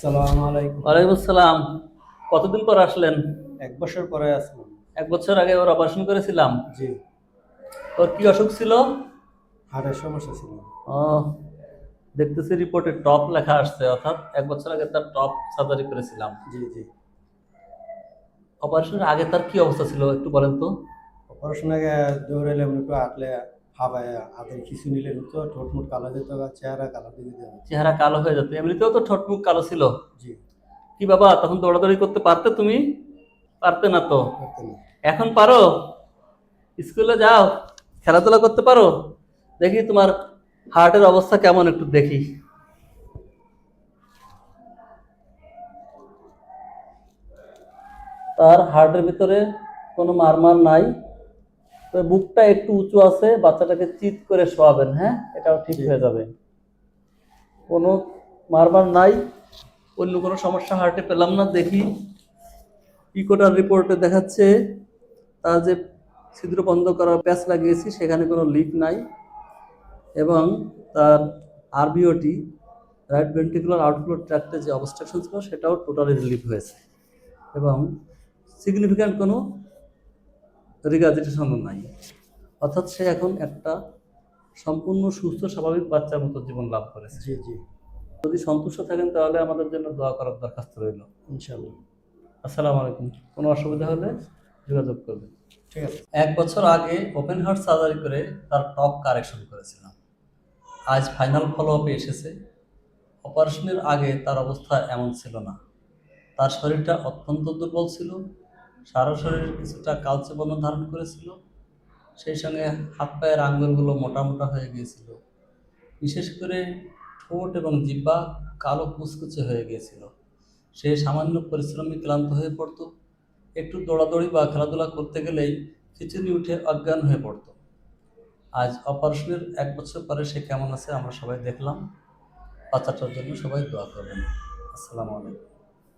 আসসালামু আলাইকুম। ওয়ালাইকুম আসসালাম। কতদিন পর আসলেন? এক বছর পরে আসলাম। এক বছর আগে ওর অপারেশন করেছিলাম? জি। ওর কি অসুখ ছিল? হার্টের সমস্যা ছিল। ও দেখতেছি রিপোর্টে টপ লেখা আসছে অর্থাৎ এক বছর আগে তার টপ সার্জারি করেছিলাম। জি জি। অপারেশনের আগে তার কি অবস্থা ছিল একটু বলেন তো। অপারেশন আগে দৌড়াইলে একটু হাঁটলে হাবায় হাতের কিছু নিলে তো ঠোঁট মুট কালো যেত চেহারা কালো দিয়ে চেহারা কালো হয়ে যেত। এমনিতেও তো ঠোঁট মুখ কালো ছিল। জি। কি বাবা তখন দৌড়াদৌড়ি করতে পারতে তুমি? পারতে না তো? এখন পারো? স্কুলে যাও খেলাধুলা করতে পারো? দেখি তোমার হার্টের অবস্থা কেমন একটু দেখি। তার হার্টের ভিতরে কোনো মারমার নাই। তবে বুকটা একটু উঁচু আছে বাচ্চাটাকে চিৎ করে শোয়াবেন হ্যাঁ? এটাও ঠিক হয়ে যাবে। কোনো মারবার নাই। অন্য কোনো সমস্যা হার্টে পেলাম না দেখি ইকোটার রিপোর্টে দেখাচ্ছে তার যে ছিদ্র বন্ধ করার প্যাচ লাগিয়েছি সেখানে কোনো লিক নাই। এবং তার আরবিওটি রাইট ভেন্টিকুলার আউটফ্লো ট্র্যাক্টে যে অবস্ট্রাকশন ছিল সেটাও টোটালি রিলিভ হয়েছে। এবং সিগনিফিক্যান্ট কোনো রিগাজিটেশনও নাই। অর্থাৎ সে এখন একটা সম্পূর্ণ সুস্থ স্বাভাবিক বাচ্চার মতো জীবন লাভ করেছে। জি জি। যদি সন্তুষ্ট থাকেন তাহলে আমাদের জন্য দোয়া করার দরখাস্ত রইল। ইনশাল্লাহ আসসালামু আলাইকুম। কোনো অসুবিধা হলে যোগাযোগ করবেন। ঠিক আছে। এক বছর আগে ওপেন হার্ট সার্জারি করে তার টপ কারেকশন করেছিলাম। আজ ফাইনাল ফলো আপে এসেছে। অপারেশনের আগে তার অবস্থা এমন ছিল না। তার শরীরটা অত্যন্ত দুর্বল ছিল। সারা কিছুটা কালচে বর্ণ ধারণ করেছিল। সেই সঙ্গে হাত পায়ের আঙ্গুলগুলো মোটা মোটা হয়ে গিয়েছিল। বিশেষ করে ঠোঁট এবং জিব্বা কালো কুচকুচে হয়ে গিয়েছিল। সে সামান্য পরিশ্রমী ক্লান্ত হয়ে পড়তো। একটু দৌড়াদৌড়ি বা খেলাধুলা করতে গেলেই খিচুড়ি উঠে অজ্ঞান হয়ে পড়তো। আজ অপারেশনের এক বছর পরে সে কেমন আছে আমরা সবাই দেখলাম। বাচ্চাটার জন্য সবাই দোয়া করবেন। আসসালামু আলাইকুম।